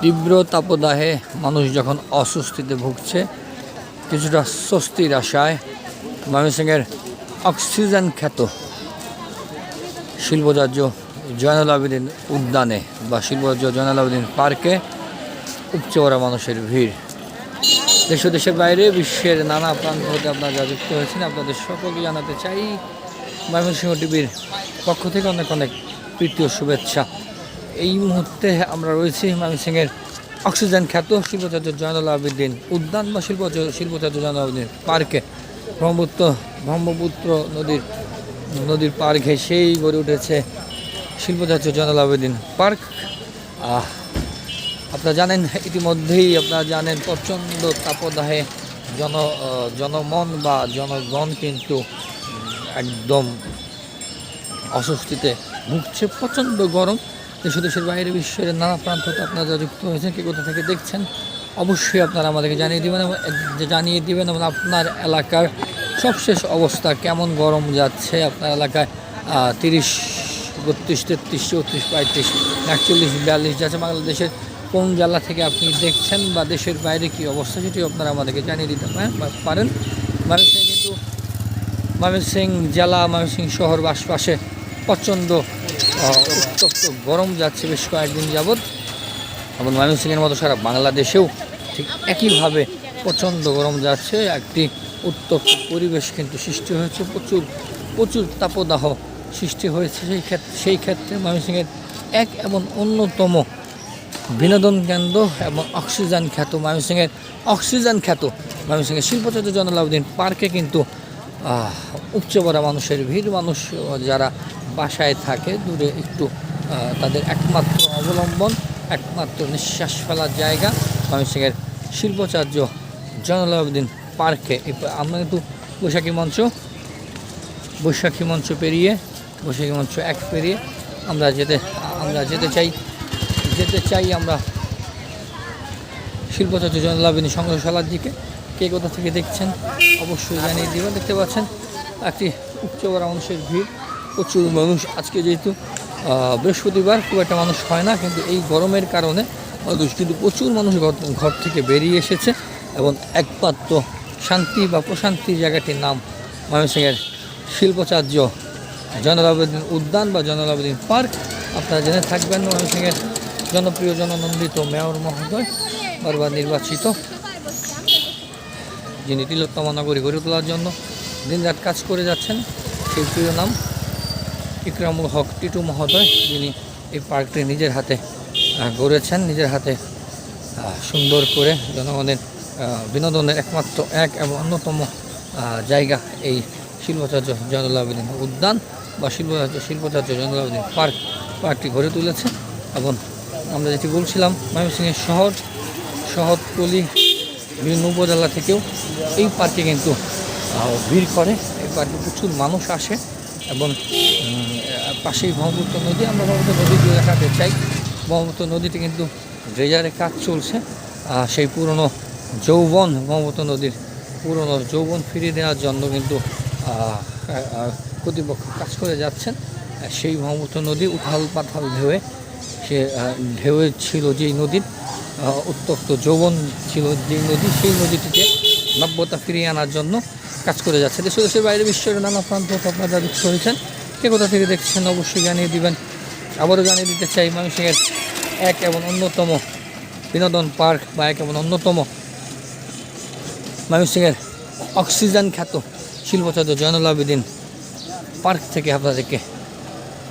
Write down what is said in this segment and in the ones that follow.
তীব্র তাপদাহে মানুষ যখন অস্বস্তিতে ভুগছে, কিছুটা স্বস্তির আশায় ময়মনসিংহের অক্সিজেন খ্যাত শিল্পজার্য জয়নাল আবেদিন উদ্যানে বা শিল্পজার্য জয়নাল আবেদিন পার্কে উপচে পড়া মানুষের ভিড়। দেশ দেশের বাইরে বিশ্বের নানা প্রান্ত হতে আপনারা যা যুক্ত হয়েছেন, আপনাদের সকলকে জানাতে চাই ময়মনসিংহ টিভির পক্ষ থেকে অনেক অনেক প্রীতি ও শুভেচ্ছা। এই মুহূর্তে আমরা রয়েছি ময়মনসিংহের অক্সিজেন খ্যাত শিল্পচার্য জয়নুল আবেদিন, উদ্যান বা শিল্প শিল্পচার্য জয়নুল আবেদিন পার্কে। ব্রহ্মপুত্র ব্রহ্মপুত্র নদীর নদীর পার সেই গড়ে উঠেছে শিল্পচার্য জয়নুল আবেদিন পার্ক। আপনারা জানেন, ইতিমধ্যেই আপনারা জানেন, প্রচণ্ড তাপদাহে জন জনমন বা জনগণ কিন্তু একদম অস্বস্তিতে ভুগছে। প্রচণ্ড গরম। দেশ দেশের বাইরে বিশ্বের নানা প্রান্ত আপনারা যুক্ত হয়েছেন, কে কোথা থেকে দেখছেন, অবশ্যই আপনারা আমাদেরকে জানিয়ে দেবেন এবং জানিয়ে দেবেন এবং আপনার এলাকার সবশেষ অবস্থা কেমন গরম যাচ্ছে, আপনার এলাকায় তিরিশ, বত্রিশ, তেত্রিশ, চৌত্রিশ, পঁয়ত্রিশ, একচল্লিশ, বিয়াল্লিশ যাচ্ছে বাংলাদেশের কোন জেলা থেকে আপনি দেখছেন বা দেশের বাইরে কী অবস্থা সেটি আপনারা আমাদেরকে জানিয়ে দিতে পারেন ময়মনসিংহ কিন্তু ময়মনসিংহ জেলা, ময়মনসিংহ শহর আশপাশে প্রচণ্ড উত্তপ্ত গরম যাচ্ছে বেশ কয়েকদিন যাবৎ। এবং ময়মনসিংহের মতো সারা বাংলাদেশেও ঠিক একইভাবে প্রচণ্ড গরম যাচ্ছে। একটি উত্তপ্ত পরিবেশ কিন্তু সৃষ্টি হয়েছে। প্রচুর প্রচুর তাপদাহ সৃষ্টি হয়েছে। সেই ক্ষেত্রে সেই ক্ষেত্রে ময়মনসিংহের এক এবং অন্যতম বিনোদন কেন্দ্র এবং অক্সিজেন খ্যাত ময়মনসিংহের অক্সিজেন খ্যাত ময়মনসিংহের শিল্পচর্চা জনলাউদ্দিন পার্কে কিন্তু উপচে পড়া মানুষের ভিড়। মানুষ, যারা বাসায় থাকে, দূরে একটু তাদের একমাত্র অবলম্বন, একমাত্র নিঃশ্বাস ফেলার জায়গা। ময়মনসিংহের শিল্পচার্য জনলাউদ্দিন পার্কে। আমরা কিন্তু বৈশাখী মঞ্চ বৈশাখী মঞ্চ পেরিয়ে, বৈশাখী মঞ্চ এক পেরিয়ে আমরা যেতে আমরা যেতে চাই যেতে চাই আমরা। শিল্পচর্চা জনলাভিনী সংগ্রহশালার দিকে। কে কোথা থেকে দেখছেন, অবশ্যই জানিয়ে দিবেন। দেখতে পাচ্ছেন, একটি উচ্চবড়া মানুষের ভিড়। প্রচুর মানুষ আজকে যেহেতু বৃহস্পতিবার খুব একটা মানুষ হয় না, কিন্তু এই গরমের কারণে মানুষ কিন্তু প্রচুর মানুষ ঘর থেকে বেরিয়ে এসেছে এবং একমাত্র শান্তি বা প্রশান্তির জায়গাটির নাম ময়মনসিংহের শিল্পচার্য জয়নাল আবেদিন উদ্যান বা জয়নাল পার্ক। আপনারা জেনে থাকবেন ময়মনসিংহের জনপ্রিয়, জননন্দিত মেয়র মহোদয়, বারবার নির্বাচিত, যিনি তিলোত্তমা নগরী গড়ে তোলার জন্য দিনরাত কাজ করে যাচ্ছেন। সেই প্রিয় নাম ইকরামুল হক টিটু মহোদয়, যিনি এই পার্কটি নিজের হাতে গড়েছেন, নিজের হাতে সুন্দর করে জনগণের বিনোদনের একমাত্র এক এবং অন্যতম জায়গা এই শিল্পচার্য জয়নুল উদ্যান বা শিল্পচার্য শিল্পচার্য জয়নুল পার্ক। পার্কটি গড়ে তুলেছে এবং আমরা যেটি বলছিলাম ময়মনসিংহের শহর, শহরতলি, বিভিন্ন উপজেলা থেকেও এই পার্কে কিন্তু ভিড় করে। এই পার্কে প্রচুর মানুষ আসে এবং পাশেই ব্রহ্মপুত্র নদী। আমরা ব্রহ্মপুত্র নদী দিয়ে দেখাতে চাই। ব্রহ্মপুত্র নদীতে কিন্তু ড্রেজারে কাজ চলছে। আহ, সেই পুরনো যৌবন ব্রহ্মপুত্র নদীর পুরনো যৌবন ফিরিয়ে দেওয়ার জন্য কিন্তু কর্তৃপক্ষ কাজ করে যাচ্ছেন। আর সেই ব্রহ্মপুত্র নদী উথাল পাথাল ঢেউয়ে সে ঢেউয়ে ছিল যেই নদীর উত্তপ্ত যৌবন ছিল যেই নদী সেই নদীটিকে নব্যতা ফিরিয়ে আনার জন্য কাজ করে যাচ্ছে। দেশ দেশের বাইরে বিশ্বের নানা প্রান্ত আপনারা যুক্ত হয়েছেন। কে কোথা থেকে দেখছেন অবশ্যই জানিয়ে দিবেন। আবারও জানিয়ে দিতে চাই মানুষের এক এবং অন্যতম বিনোদন পার্ক বা এক এবং অন্যতম ময়মনসিংহের অক্সিজেন খ্যাত শিল্পচার্য জয়নুল আবেদিন পার্ক থেকে আপনাদেরকে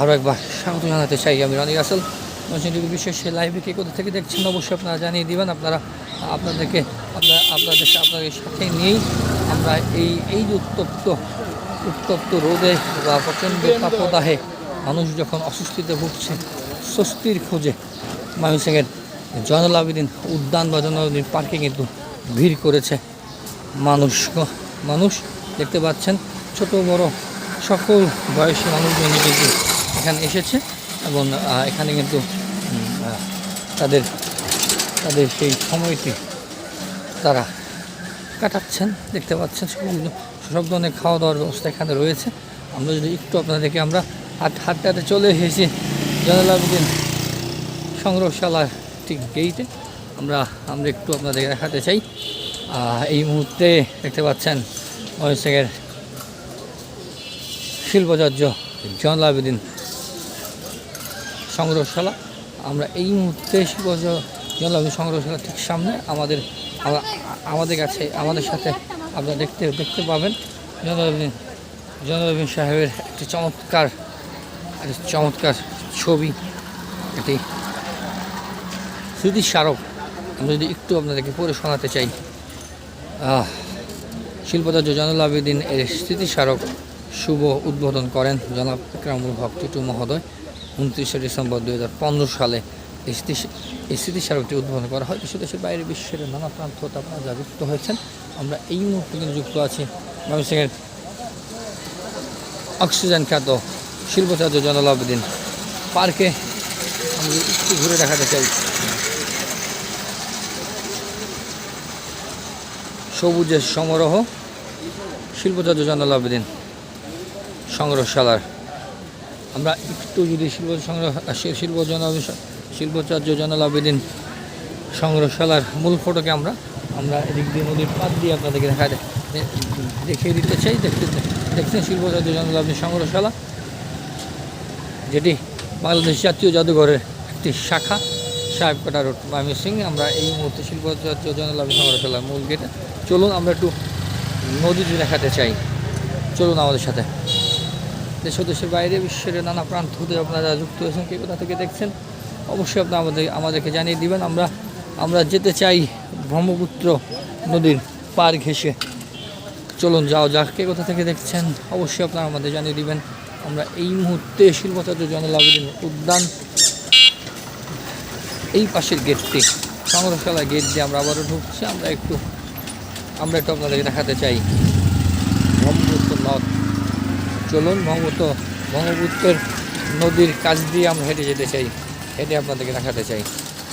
আরও একবার স্বাগত জানাতে চাই আমি রনি রাসেল। ময়মনসিংহ বিশেষ লাইভে কে কোথা থেকে দেখছেন অবশ্যই আপনারা জানিয়ে দিবেন। আপনারা, আপনাদেরকে, আপনার আপনাদের আপনাদের সাথে নিয়েই আমরা এই এই উত্তপ্ত উত্তপ্ত রোদে বা প্রচণ্ড তাপদাহে মানুষ যখন অস্বস্তিতে ভুগছে, স্বস্তির খোঁজে ময়মনসিংহের জয়নুল আবেদিন উদ্যান বা জয়নুল আবেদিন পার্কে কিন্তু ভিড় করেছে মানুষ। মানুষ দেখতে পাচ্ছেন ছোট, বড় সকল বয়সী মানুষজন কিন্তু এখানে এসেছে এবং এখানে কিন্তু তাদের তাদের সেই সময়টি তারা কাটাচ্ছেন, দেখতে পাচ্ছেন সকল সব ধরনের খাওয়া দাওয়ার ব্যবস্থা এখানে রয়েছে। আমরা যদি একটু আপনাদেরকে আমরা হাট হাটটাতে চলে এসেছি জয়নুল আবেদিন সংগ্রহশালার ঠিক গেইটে। আমরা আমরা একটু আপনাদের দেখাতে চাই। এই মুহূর্তে দেখতে পাচ্ছেন ময়ূরসিংহের শিল্পাচার্য জয়নুল আবেদিন সংগ্রহশালা। আমরা এই মুহূর্তে শিল্পাচার্য জয়নুল আবেদিন সংগ্রহশালা ঠিক সামনে আমাদের আমাদের কাছে, আমাদের সাথে আপনারা দেখতে দেখতে পাবেন। জয়নুল আবেদিন সাহেবের একটি চমৎকার একটি চমৎকার ছবি, একটি স্মৃতিস্মারক। আমি যদি একটু আপনাদেরকে পড়ে শোনাতে চাই। জয়নুল আবেদিন এর স্মৃতিস্মারক শুভ উদ্বোধন করেন জনাব ইকরামুল হক টিটু মহোদয়। উনত্রিশে ডিসেম্বর দুই হাজার পনেরো সালে এই স্মৃতি, এই স্মৃতিস্মারকটি উদ্বোধন করা হয়। দেশ দেশের বাইরে বিশ্বের নানা প্রান্ত আপনারা যা যুক্ত হয়েছেন আমরা এই মুহূর্তে কিন্তু যুক্ত আছি ময়মনসিংহের অক্সিজেন খ্যাত শিল্পাচার্য জয়নুল আবেদিন পার্কে। আমি একটু ঘুরে দেখাতে চাই। সবুজের সমারোহ শিল্পাচার্য জয়নুল সংগ্রহশালার। আমরা একটু যদি শিল্প সংগ্রহ, শিল্প জন শিল্পাচার্য জয়নুল সংগ্রহশালার মূল ফটোকে আমরা আমরা এদিক দিয়ে নদীর পাত দিয়ে আপনাদেরকে দেখা দেখিয়ে দিতে চাই, দেখতে দেখছেন শিল্পাচার্য জয়নুল আবেদিন সংগ্রহশালা? যেটি বাংলাদেশ জাতীয় জাদুঘরের একটি শাখা, সাহেবকোটা রোড, ময়মনসিং। আমরা এই মুহূর্তে শিল্পাচার্য জয়নুল আবেদিন সংগ্রহশালার মূল গেটে। চলুন আমরা একটু নদীটি দেখাতে চাই। চলুন আমাদের সাথে। দেশ দেশের বাইরে, বিশ্বের নানা প্রান্ত হতে আপনারা যুক্ত হয়েছেন, কে কোথা থেকে দেখছেন? অবশ্যই আপনারা আমাদের আমাদেরকে জানিয়ে দিবেন। আমরা আমরা যেতে চাই ব্রহ্মপুত্র নদীর পার ঘেঁষে। চলুন যাও যাক, কে কোথা থেকে দেখছেন? অবশ্যই আপনারা আমাদের জানিয়ে দিবেন। আমরা এই মুহূর্তে শিল্পাচার্য জয়নুল উদ্যান, এই পাশের গেটটি সংগ্রহশালা গেট দিয়ে আমরা আবারও ঢুকছি। আমরা একটু আমরা একটু আপনাদেরকে দেখাতে চাই। ব্রহ্মপুত্র নদ। চলুন, ব্রহ্মপুত্র, ব্রহ্মপুত্রের নদীর কাছ দিয়ে আমরা হেঁটে যেতে চাই। হেঁটে আপনাদেরকে দেখাতে চাই।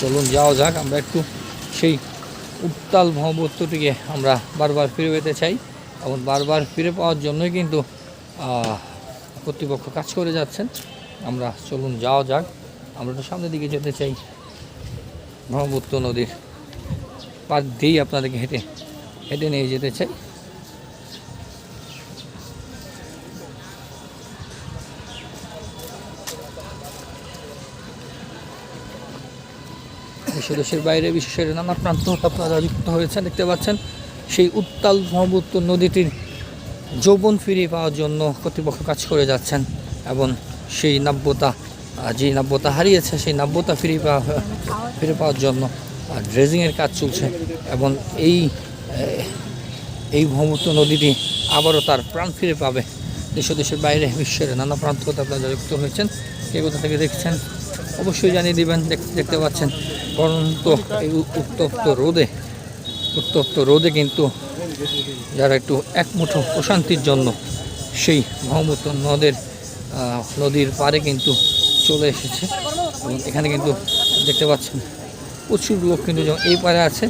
চলুন যাওয়া যাক, আমরা একটু সেই উত্তাল ব্রহ্মপুত্রটিকে আমরা বারবার ফিরে পেতে চাই এবং বারবার ফিরে পাওয়ার জন্যই কিন্তু কর্তৃপক্ষ কাজ করে যাচ্ছেন। আমরা চলুন যাওয়া যাক, আমরা তো সামনের দিকে যেতে চাই। ব্রহ্মপুত্র নদীর পার দিয়েই আপনাদেরকে হেঁটে হেঁটে নিয়ে যেতে চাই। দেশ দেশের বাইরে বিশ্বের নানা প্রান্ত আপনারা যুক্ত হয়েছেন, দেখতে পাচ্ছেন সেই উত্তাল ব্রহ্মপুত্র নদীটির যৌবন ফিরিয়ে পাওয়ার জন্য কর্তৃপক্ষ কাজ করে যাচ্ছেন এবং সেই নাব্যতা যে নাব্যতা হারিয়েছে, সেই নাব্যতা ফিরে পাওয়া, ফিরে পাওয়ার জন্য ড্রেজিংয়ের কাজ চলছে এবং এই এই ব্রহ্মপুত্র নদীটি আবারও তার প্রাণ ফিরে পাবে। দেশ দেশের বাইরে, বিশ্বের নানা প্রান্ত আপনারা যুক্ত হয়েছেন। কে কোথা থেকে দেখছেন? অবশ্যই জানিয়ে দেবেন, দেখ- দেখতে পাচ্ছেন, পরন্ত এই উত্তপ্ত রোদে উত্তপ্ত রোদে কিন্তু যারা একটু একমুঠো প্রশান্তির জন্য সেই ব্রহ্মপুত্র নদের নদীর পারে কিন্তু চলে এসেছে। এবং এখানে কিন্তু দেখতে পাচ্ছেন, প্রচুর লোক কিন্তু যেমন এই পারে আছে,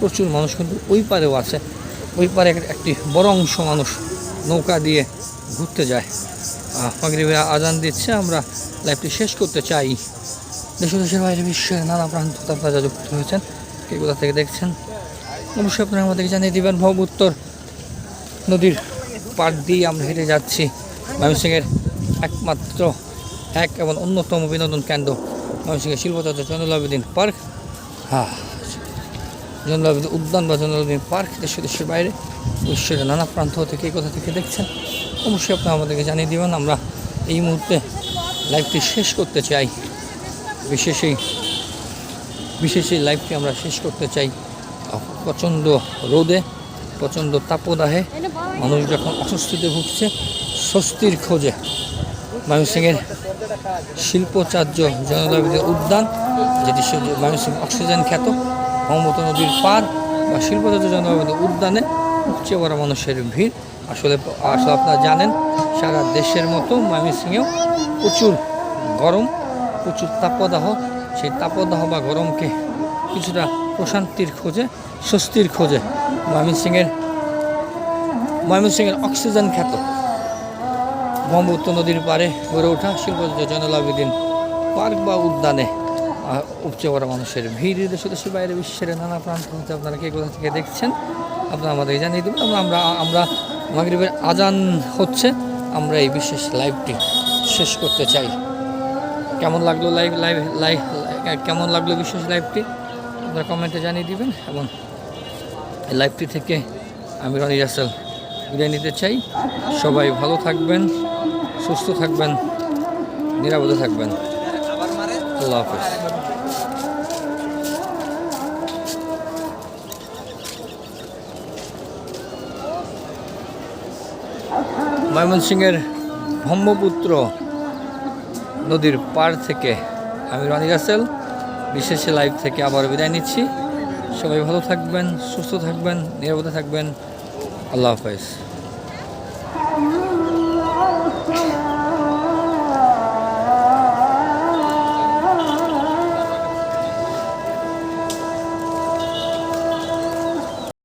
প্রচুর মানুষ কিন্তু ওই পারেও আছে। ওই পারে একটি বড় অংশ মানুষ নৌকা দিয়ে ঘুরতে যায়। মাগরিবের আজান দিচ্ছে, আমরা লাইভটি শেষ করতে চাই। দেশ দেশের বাইরে বিশ্বের নানা প্রান্ত আপনারা যুক্ত হয়েছেন। কে কোথা থেকে দেখছেন? অবশ্যই আপনারা আমাদেরকে জানিয়ে দিবেন উত্তর নদীর পাড় দিয়ে আমরা হেঁটে যাচ্ছি। ময়মনসিংহের একমাত্র এক এবং অন্যতম বিনোদন কেন্দ্র ময়মনসিংহের শিল্পচর্চ জয়নুল পার্ক। হ্যাঁ। জয়নুল উদ্যান বা জয়নুল পার্ক দেশ দেশের বাইরে বিশ্বের নানা প্রান্ত থেকে কোথা থেকে দেখছেন? অবশ্যই আপনারা আমাদেরকে জানিয়ে দিবেন। আমরা এই মুহূর্তে লাইভটি শেষ করতে চাই। বিশেষ এই বিশেষ এই লাইভটি আমরা শেষ করতে চাই। প্রচণ্ড রোদে, প্রচণ্ড তাপদাহে মানুষ যখন অস্বস্তিতে ভুগছে, স্বস্তির খোঁজে ময়মনসিংহের শিল্পচার্য জনদাবিদের উদ্যান, যেটি ময়মনসিংহ অক্সিজেন খ্যাত, ব্রহ্মপুত্র নদীর পার বা শিল্পচার্য জনদাবিদের উদ্যানে উপচে পড়া মানুষের ভিড়। আসলে আসলে আপনারা জানেন, সারা দেশের মতো ময়মনসিংহেও প্রচুর গরম প্রচুর তাপদাহ, সেই তাপদাহ বা গরমকে কিছুটা প্রশান্তির খোঁজে, স্বস্তির খোঁজে। ময়মনসিংহের ময়মনসিংহের অক্সিজেন খ্যাত ব্রহ্মপুত্র নদীর পারে গড়ে ওঠা শিল্প জয়নুল পার্ক বা উদ্যানে উপচে পড়া মানুষের ভিড়। দেশে দেশের বাইরে বিশ্বের নানা প্রান্ত হতে আপনারা কে কোথা থেকে দেখছেন, আপনারা আমাদের জানিয়ে দেবেন। আমরা আমরা মাগরিবের আজান হচ্ছে। আমরা এই বিশেষ লাইভটি শেষ করতে চাই। কেমন লাগল লাইভ লাইভ লাইভ কেমন লাগল বিশেষ লাইভটি আপনারা কমেন্টে জানিয়ে দিবেন এবং এই লাইভটি থেকে আমি রনি রাসেল বিদায় নিতে চাই। সবাই ভালো থাকবেন, সুস্থ থাকবেন, নিরাপদে থাকবেন। আল্লাহ হাফিজ। ময়মনসিংহের ব্রহ্মপুত্র নদীর পার থেকে আমি রনি রাসেল, বিশেষ লাইভ থেকে আবার বিদায় নিচ্ছি। সবাই ভালো থাকবেন, সুস্থ থাকবেন, নিরাপদে থাকবেন। আল্লাহ হাফেজ।